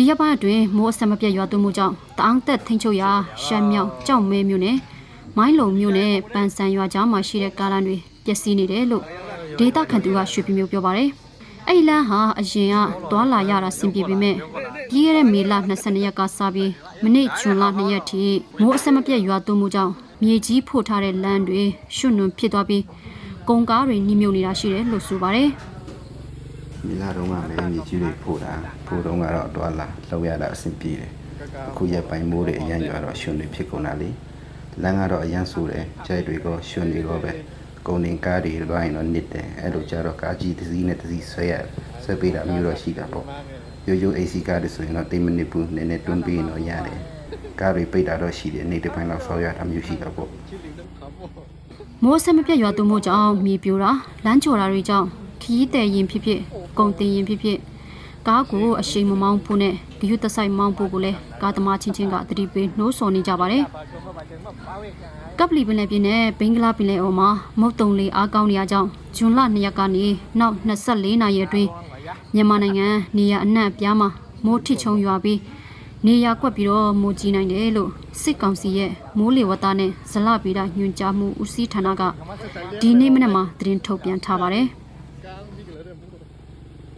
ဒီရက်ပိုင်းအတွင်းမိုးအဆက်မပြတ်ရွာသွန်းမှုကြောင့်တအောင်းသက်ထိန်ချုပ်ရာရှမ်းမြောက်ကြောက်မဲမြို့နယ်မိုင်းလုံမြို့နယ်ပန်ဆန်ရွာကြားမှာရှိတဲ့ကားလမ်းတွေပျက်စီးနေတယ်လို့ဒေတာခန်သူကရွှေပြမျိုးပြောပါတယ်။အဲ့ဒီလမ်းဟာအရင်ကသွာလာရတာစင်ပြေပေမဲ့ပြီးခဲ့တဲ့မေလ22ရက်ကစပြီးမနေ့ဇွန်လ2ရက်ထိမိုးအဆက်မပြတ်ရွာသွန်းမှုကြောင့်မြေကြီးဖို့ထားတဲ့လမ်းတွေရွှွနွန်ဖြစ်သွားပြီးကုန်ကားတွေနှိမ့်မြုပ်နေတာရှိတယ်လို့ဆိုပါတယ်။ မိလာတော့ကလည်းမြေကြီးတွေပို့တာပို့တော့ကတော့တွာလာလောက်ရတာအဆင်ပြေတယ်အခုရက်ပိုင်းမိုးတွေအရန်ရွာတော့ရှင်တွေဖြစ်ကုန်တာလေလမ်းကတော့အရန်ဆူတယ်ကြိုက်တွေကရှင်တွေကပဲကုန်တင်ကားတွေလွှိုင်းတော့နစ်တယ်အဲ့လိုကြတော့ကားကြီးတစ်စီးနဲ့တစ်စီးဆွဲရဆွဲပေးတာမျိုးတော့ရှိတာပေါ့ရိုးရိုး AC ကားတွေဆိုရင်တော့10မိနစ်ဘူးနည်းနည်းတွန်းပေးရင်တော့ရတယ်ကားတွေပိတ်တာတော့ရှိတယ်နေ့တစ်ပိုင်းတော့ဆောက်ရတာမျိုးရှိတာပေါ့မိုးဆက်မပြတ်ရွာသွန်းမှုကြောင့်မြေပြိုတာလမ်းကျော်တာတွေကြောင့် ခီးတဲ့ရင်ဖြစ်ဖြစ်ကုန်တင်ရင်ဖြစ်ဖြစ်ကားကိုအရှိန်မမောင်းဖို့နဲ့ဂယုတဆိုင်မောင်းဖို့ကိုလည်းကားသမားချင်းချင်းကသတိပေးနှိုးဆော်နေကြပါတယ်ကပ်ပလီပင်လယ်ပြည်နယ်ဘင်္ဂလားပင်လယ်အော်မှာမုတ်တုံလေးအားကောင်းနေရကြောင်းဇွန်လ2ရက်ကနေနောက်24နာရီအတွင်းမြန်မာနိုင်ငံနေရအနှံ့အပြားမှာမိုးထစ်ချုံရွာပြီးနေရကွက်ပြီးတော့မိုးကြီးနိုင်တယ်လို့စစ်ကောင်စီရဲ့မိုးလေဝသနဲ့ဇလဗေဒညွှန်ကြားမှုဦးစီးဌာနကဒီနေ့မနက်မှာသတင်းထုတ်ပြန်ထားပါတယ်။